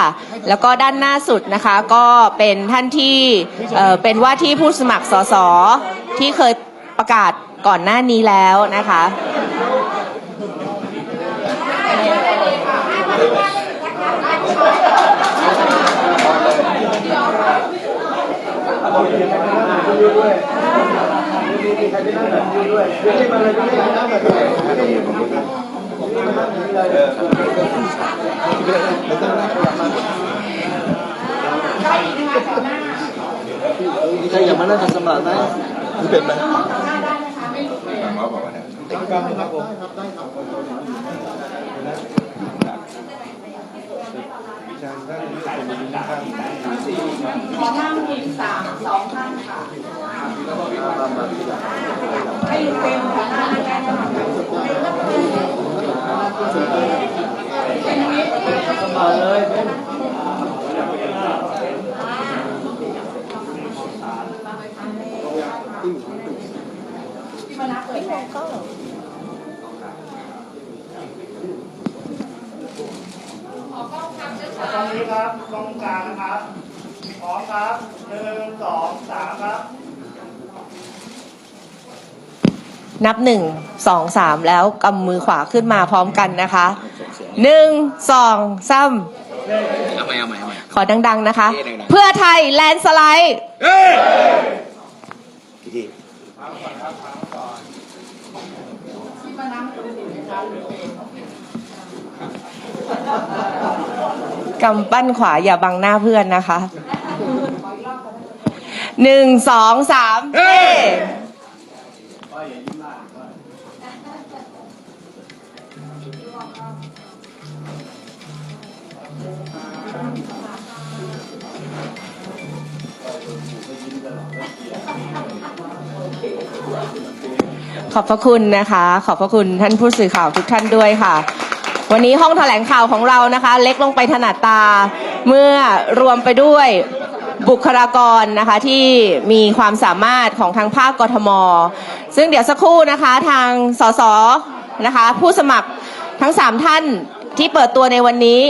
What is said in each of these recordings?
ค่ะแล้วก็ด้านหน้าสุดนะคะก็เป็นท่านที่เอ่อเป็นว่าที่ผู้สมัครสสที่เคยประกาศก่อนหน้านี้แล้วนะคะ มีใครอยากมานั่งขัดสมาธิไหมเป็นไหมขอนั่งทีมสามสองท่านค่ะให้อยู่เป็นหัวหน้าได้ไหมคะ เลยตรงนี้ครับตรงกลางนะครับพร้อมครับหนึ่งสองสามครับ นับหนึ่งสองสามแล้วกำมือขวาขึ้นมาพร้อมกันนะคะ หนึ่งสองสามเอาใหม่เอาใหม่เอาใหม่ขอดัง ๆ นะคะเอ๊ะดังๆเพื่อไทยแลนด์สไลด์พี่ทีกำปั้นขวาอย่าบังหน้าเพื่อนนะคะหนึ่งสองสามเฮ้ ขอบพระคุณนะคะ ขอบพระคุณท่านผู้สื่อข่าวทุกท่านด้วยค่ะ วันนี้ห้องแถลงข่าวของเรานะคะ เล็กลงไปถนัดตา เมื่อรวมไปด้วยบุคลากรนะคะที่มีความสามารถของทางภาคกทม ซึ่งเดี๋ยวสักครู่นะคะทางสสนะคะ ผู้สมัครทั้ง 3 ท่าน ที่เปิดตัวในวันนี้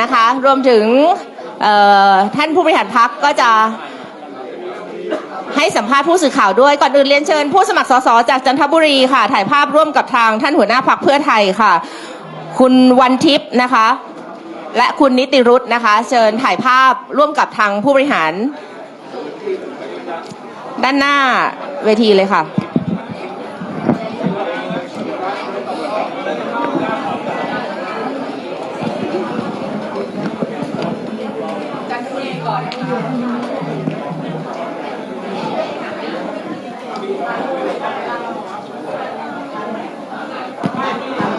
นะคะ รวมถึงท่านผู้บริหารพักก็จะให้สัมภาษณ์ผู้สื่อข่าวด้วยก่อนอื่นเรียนเชิญผู้สมัครสสจากจันทบุรีค่ะ ถ่ายภาพร่วมกับทางท่านหัวหน้าพักเพื่อไทยค่ะ คุณวันทิพย์นะคะ และคุณนิติรุธนะคะ เชิญถ่ายภาพร่วมกับทางผู้บริหาร ด้านหน้าเวทีเลยค่ะ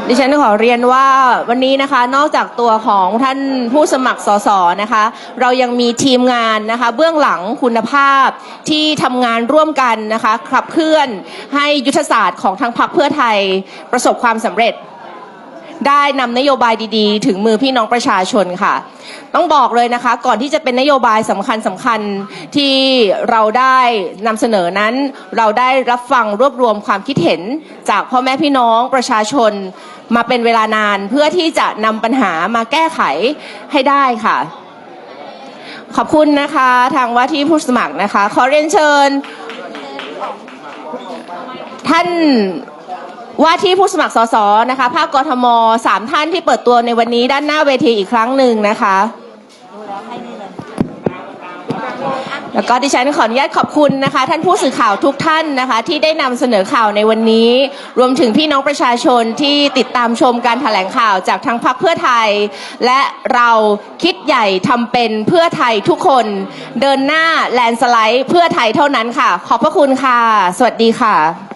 ดิฉันขอเรียนว่าวันนี้นะคะนอกจากตัวของท่านผู้สมัครสสนะคะ เรายังมีทีมงานนะคะเบื้องหลังคุณภาพที่ทำงานร่วมกันนะคะขับเคลื่อนให้ยุทธศาสตร์ของทางพรรคเพื่อไทยประสบความสำเร็จ ได้นำนโยบายดีๆ ถึงมือพี่น้องประชาชนค่ะ ต้องบอกเลยนะคะ ก่อนที่จะเป็นนโยบายสำคัญสำคัญที่เราได้นำเสนอนั้น เราได้รับฟังรวบรวมความคิดเห็นจากพ่อแม่พี่น้องประชาชน มาเป็นเวลานานเพื่อที่จะนำปัญหามาแก้ไขให้ได้ค่ะ ขอบคุณนะคะทางว่าที่ผู้สมัครนะคะ ขอเรียนเชิญ ท่านว่าที่ผู้สมัครสสนะคะ ภาคกทมสามท่านที่เปิดตัวในวันนี้ด้านหน้าเวทีอีกครั้งหนึ่งนะคะ แล้วก็ดิฉันขออนุญาตขอบคุณนะคะ ท่านผู้สื่อข่าวทุกท่านนะคะ ที่ได้นำเสนอข่าวในวันนี้ รวมถึงพี่น้องประชาชนที่ติดตามชมการแถลงข่าวจากทางพรรคเพื่อไทย และเราคิดใหญ่ทำเป็นเพื่อไทยทุกคน เดินหน้าแลนสไลด์เพื่อไทยเท่านั้นค่ะ ขอบพระคุณค่ะ สวัสดีค่ะ